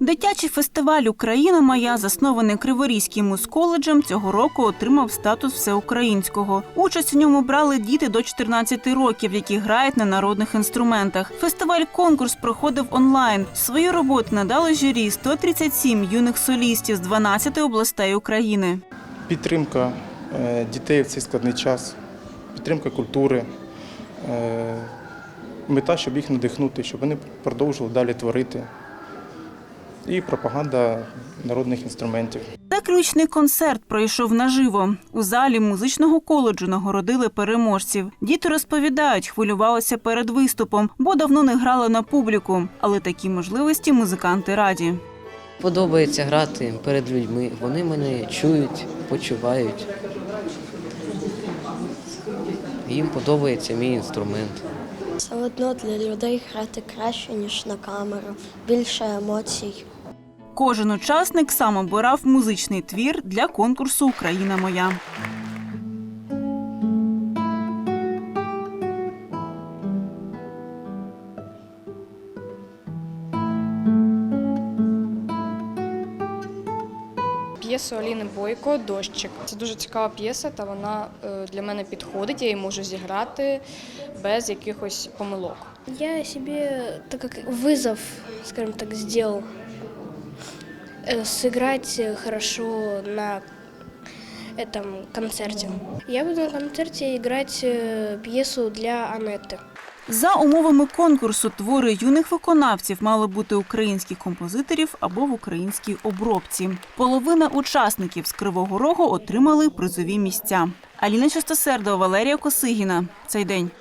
Дитячий фестиваль Україна моя, заснований Криворізьким музколеджем, цього року отримав статус всеукраїнського. Участь у ньому брали діти до 14 років, які грають на народних інструментах. Фестиваль конкурс проходив онлайн. Свої роботи надали журі 137 юних солістів з 12 областей України. Підтримка е, дітей в цей складний час, підтримка культури, е, мета, щоб їх надихнути, щоб вони продовжували далі творити. І пропаганда народних інструментів. Заключний концерт пройшов наживо. У залі музичного коледжу нагородили переможців. Діти розповідають, хвилювалися перед виступом, бо давно не грали на публіку. Але такі можливості музиканти раді. Подобається грати перед людьми. Вони мене чують, почувають. Їм подобається мій інструмент. Все одно для людей грати краще, ніж на камеру, більше емоцій. Кожен учасник сам обирав музичний твір для конкурсу Україна моя. П'єсу Аліни Бойко Дощик. Це дуже цікава п'єса, та вона е, для мене підходить. Я її можу зіграти без якихось помилок. Я себе так как вызов, скажем так, сделал э, сыграть хорошо на этом концерте. Я буду на концерте играть э, пьесу для Анетты. За умовами конкурсу твори юних виконавців мали бути українських композиторів або в українській обробці. Половина учасників з Кривого Рогу отримали призові місця. Аліна Чистосердова, Валерія Косигіна. Цей день.